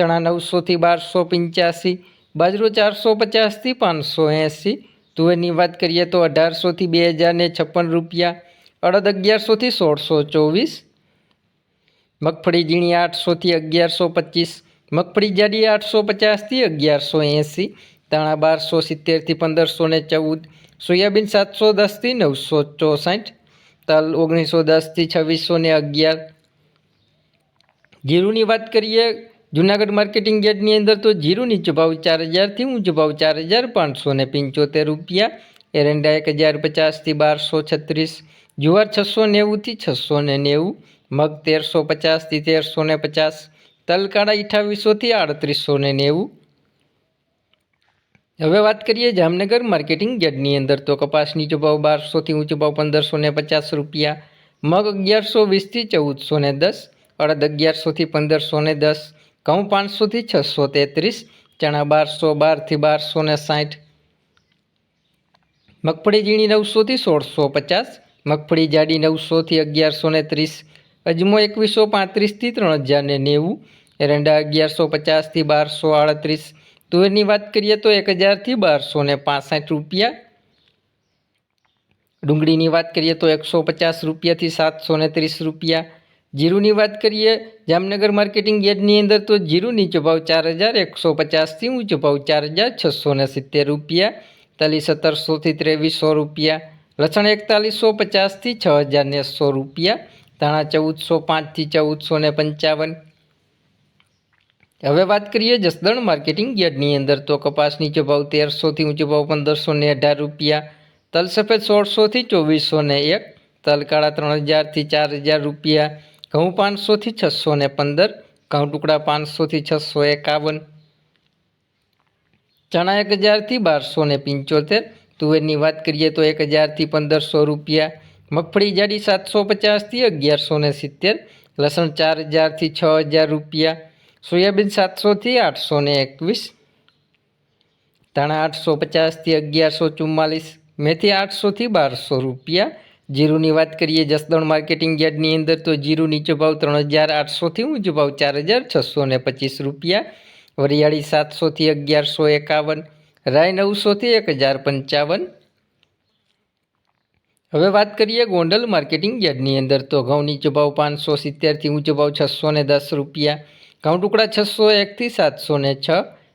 ચણા નવસોથી બારસો પંચ્યાસી, બાજરો ચારસો પચાસથી પાંચસો એંસી. તુવેરની વાત કરીએ તો અઢારસોથી બે હજાર ને છપ્પન રૂપિયા, અડદ અગિયારસોથી સોળસો ચોવીસ, મગફળી ઝીણી આઠસોથી અગિયારસો પચીસ, મગફળી જાડી આઠસો પચાસથી અગિયારસો એંસી દાણા બારસો સિત્તેરથી પંદરસો ને ચૌદ, સોયાબીન સાતસો દસથી નવસો ચોસઠ, તલ ઓગણીસો દસથી છવ્વીસો ને અગિયાર. જીરુની વાત કરીએ જુનાગઢ માર્કેટિંગ યાર્ડની અંદર તો જીરું નીચો ભાવ ચાર હજારથી ઊંચો ભાવ ચાર હજાર પાંચસો ને પંચોતેર રૂપિયા. એરંડા એક હજાર પચાસથી બારસો છત્રીસ, જુવાર છસો નેવુંથી છસો ને નેવું, મગ તેરસો પચાસથી તેરસો ને પચાસ, તલકાળા અઠાવીસોથી આડત્રીસો ને નેવું. હવે વાત કરીએ જામનગર માર્કેટિંગ યાર્ડની અંદર તો કપાસ નીચો ભાવ બારસોથી ઊંચો ભાવ પંદરસો ને પચાસ રૂપિયા, મગ અગિયારસો વીસથી ચૌદસો ને દસ, અડદ અગિયારસોથી પંદરસો ને દસ ઘઉં પાંચસોથી છસો તેત્રીસ, ચણા બારસો બારથી બારસો ને સાઠ. મગફળી ઝીણી નવસોથી સોળસો પચાસ, મગફળી જાડી નવસોથી અગિયારસો ને ત્રીસ, અજમો એકવીસો પાંત્રીસથી ત્રણ હજાર ને નેવું, એરંડા અગિયારસો પચાસથી બારસો આડત્રીસ, તુવેરની વાત કરીએ તો એક હજારથી બારસો ને પાસઠ રૂપિયા. ડુંગળીની વાત કરીએ તો એકસો પચાસ રૂપિયાથી સાતસો ને ત્રીસ રૂપિયા. જીરુની વાત કરીએ, જામનગર માર્કેટિંગ યાર્ડની અંદર તો જીરું નીચો ભાવ ચાર હજાર એકસો પચાસથી ઊંચો ભાવ ચાર હજાર છસો ને સિત્તેર રૂપિયા તલી સત્તરસોથી ત્રેવીસો રૂપિયા, લસણ એકતાલીસો પચાસથી છ હજાર ને સો રૂપિયા, ધાણા ચૌદસો પાંચથી ચૌદસો ને પંચાવન. હવે વાત કરીએ જસદણ માર્કેટિંગ યાર્ડની અંદર તો કપાસ નીચો ભાવ તેરસોથી ઊંચો ભાવ પંદરસો ને અઢાર રૂપિયા, તલ સફેદ સોળસોથી ચોવીસો ને એક, તલ કાળા ત્રણ હજારથી ચાર હજાર રૂપિયા ઘઉં પાંચસોથી છસો ને પંદર, ઘઉં ટુકડા પાંચસોથી છસો એકાવન. ચણા એક હજારથી બારસો ને પંચોતેર. તુવેરની વાત કરીએ તો એક હજારથી પંદરસો રૂપિયા. મગફળી જાડી સાતસો પચાસથી અગિયારસો ને સિત્તેર. લસણ ચાર હજારથી છ હજાર રૂપિયા. સોયાબીન સાતસોથી આઠસો ને એકવીસ. ધાણા આઠસો પચાસથી અગિયારસો ચુમ્માલીસ. મેથી આઠસોથી બારસો રૂપિયા. જીરુની વાત કરીએ, જસદણ માર્કેટિંગ યાર્ડની અંદર તો જીરું નીચો ભાવ ત્રણ હજાર આઠસોથી ઊંચો ભાવ ચાર હજાર છસો ને પચીસ રૂપિયા, વરિયાળી સાતસોથી અગિયારસો એકાવન, રાય નવસોથી એક હજાર પંચાવન. હવે વાત કરીએ ગોંડલ માર્કેટિંગ યાર્ડની અંદર તો ઘઉં નીચો ભાવ પાંચસો સિત્તેરથી ઊંચો ભાવ છસો ને દસ રૂપિયા, ઘઉં ટુકડા છસો એકથી સાતસો ને છ,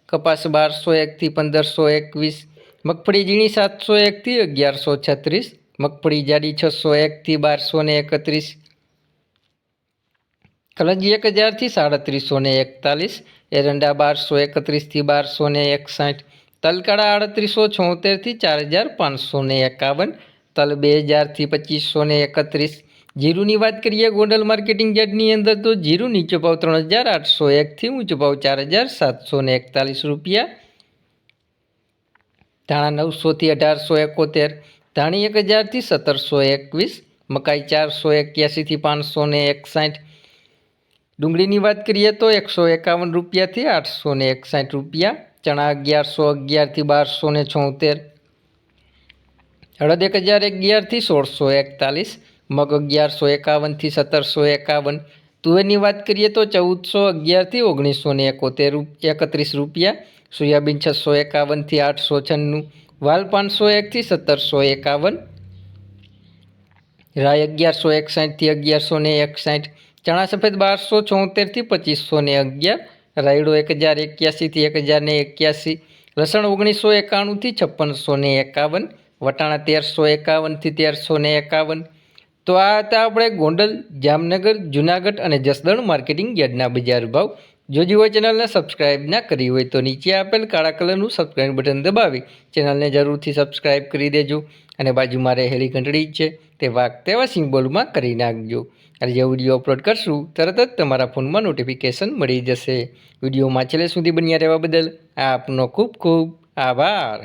કપાસ બારસો એકથી પંદરસો એકવીસ, મગફળી ઝીણી સાતસો એકથી અગિયારસો છત્રીસ મગફળી જાડી છસો એકથી બારસો ને એકત્રીસ. કલંજી એક હજારથી સાડત્રીસો ને એકતાલીસ. એરંડા બારસો એકત્રીસથી બારસો ને એકસાઠ. તલકાળા આડત્રીસો છોતેરથી ચાર હજાર પાંચસો ને એકાવન. તલ બે હજારથી પચીસો ને એકત્રીસ. જીરુની વાત કરીએ ગોંડલ માર્કેટિંગ યાર્ડની અંદર તો જીરું નીચો ભાવ ત્રણ હજાર આઠસો એકથી ઊંચો ભાવ ચાર હજાર સાતસો ને એકતાલીસ રૂપિયા. ધાણા નવસોથી અઢારસો એકોતેર. ધાણી એક હજારથી સત્તરસો એકવીસ, મકાઈ ચારસો એક્યાસીથી પાંચસો ને એકસાઠ. ડુંગળીની વાત કરીએ તો એકસો એકાવન રૂપિયાથી આઠસો ને એકસાઠ રૂપિયા, ચણા અગિયારસો અગિયારથી બારસો ને છોતેર. અડદ એક હજાર અગિયારથી સોળસો એકતાલીસ, મગ અગિયારસો એકાવનથી સત્તરસો એકાવન. તુવેરની વાત કરીએ તો ચૌદસો અગિયારથી ઓગણીસો ને એકોતેર એકત્રીસ રૂપિયા, સોયાબીન છસો એકાવનથી આઠસો છન્નું. વાલ પાંચસો એકથી સત્તરસો એકાવન. રાય અગિયારસો એકસાઠથી અગિયારસો ને એકસાઠ. ચણા સફેદ બારસો ચોતેરથી પચીસો ને અગિયાર. રાયડો એક હજાર એક્યાસીથી એક હજાર ને એક્યાસી. લસણ ઓગણીસો એકાણુંથી છપ્પનસો ને એકાવન. વટાણા તેરસો એકાવનથી તેરસો ને એકાવન. તો આ હતા આપણે ગોંડલ, જામનગર, જુનાગઢ અને જસદણ માર્કેટિંગ યાર્ડના બજાર ભાવ. જો જીવો ચેનલને સબસ્ક્રાઇબ ના કરી હોય તો નીચે આપેલ કાળા કલરનું સબસ્ક્રાઇબ બટન દબાવી ચેનલને જરૂરથી સબસ્ક્રાઇબ કરી દેજો અને બાજુમાં રહેલી ઘંટડી છે તે વાઘ તેવા સિમ્બોલમાં કરી નાખજો. અને જે વીડિયો અપલોડ કરશું, તરત જ તમારા ફોનમાં નોટિફિકેશન મળી જશે. વિડીયોમાં છેલ્લે સુધી બન્યા રહેવા બદલ આપનો ખૂબ ખૂબ આભાર.